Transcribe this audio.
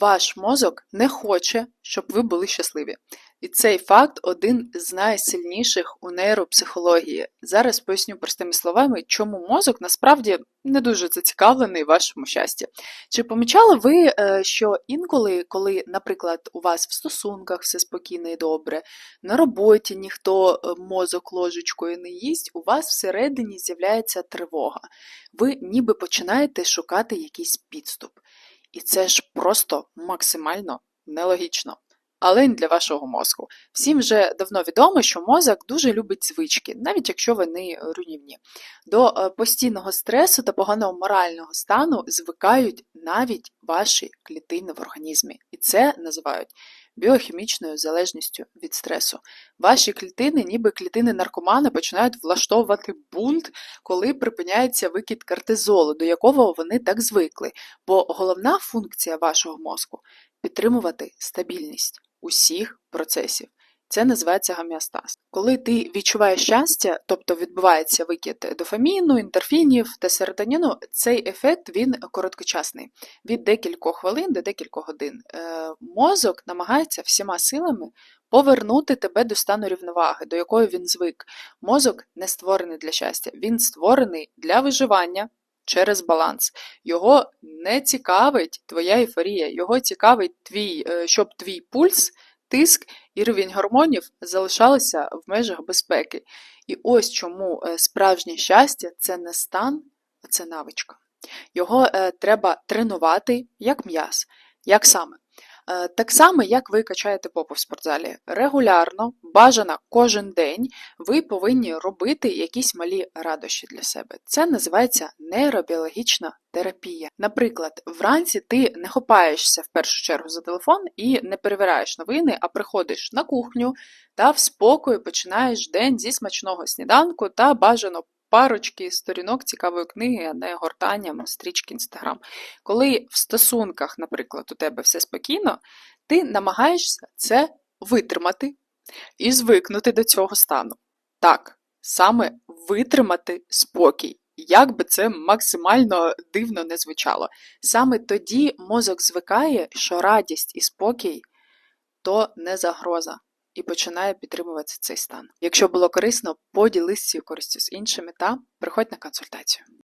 Ваш мозок не хоче, щоб ви були щасливі. І цей факт один з найсильніших у нейропсихології. Зараз поясню простими словами, чому мозок насправді не дуже зацікавлений вашому щасті. Чи помічали ви, е, що інколи, коли, наприклад, у вас в стосунках все спокійно і добре, на роботі ніхто е, мозок ложечкою не їсть, у вас всередині з'являється тривога. Ви ніби починаєте шукати якийсь підступ. І це ж просто максимально нелогічно. Але не для вашого мозку. Всім вже давно відомо, що мозок дуже любить звички, навіть якщо вони руйнівні. До е, постійного стресу та поганого морального стану звикають навіть ваші клітини в організмі. І це називають біохімічною залежністю від стресу. Ваші клітини, ніби клітини наркомана, починають влаштовувати бунт, коли припиняється викид кортизолу, до якого вони так звикли. Бо головна функція вашого мозку підтримувати стабільність усіх процесів. Це називається гомеостаз. Коли ти відчуваєш щастя, тобто відбувається викид дофаміну, інтерфінів та серотоніну, цей ефект він короткочасний від декількох хвилин до декількох годин. Е, Мозок намагається всіма силами повернути тебе до стану рівноваги, до якої він звик. Мозок не створений для щастя, він створений для виживання. Через баланс. Його не цікавить твоя ейфорія, його цікавить твій, е, щоб твій пульс, тиск і рівень гормонів залишалися в межах безпеки. І ось чому е, справжнє щастя це не стан, а це навичка. Його е, треба тренувати як м'яз. Як саме? Е, Так само, як ви качаєте попу в спортзалі. Регулярно, бажано кожен день, ви повинні робити якісь малі радощі для себе. Це називається нейробіологічна терапія. Наприклад, вранці ти не хопаєшся в першу чергу за телефон і не перевіряєш новини, а приходиш на кухню та в спокою починаєш день зі смачного сніданку та бажано парочки сторінок цікавої книги, а не гортанням стрічки Інстаграм. Коли в стосунках, наприклад, у тебе все спокійно, ти намагаєшся це витримати і звикнути до цього стану. Так, саме витримати спокій. Як би це максимально дивно не звучало. Саме тоді мозок звикає, що радість і спокій то не загроза, і починає підтримувати цей стан. Якщо було корисно, поділись цією користю з іншими та приходь на консультацію.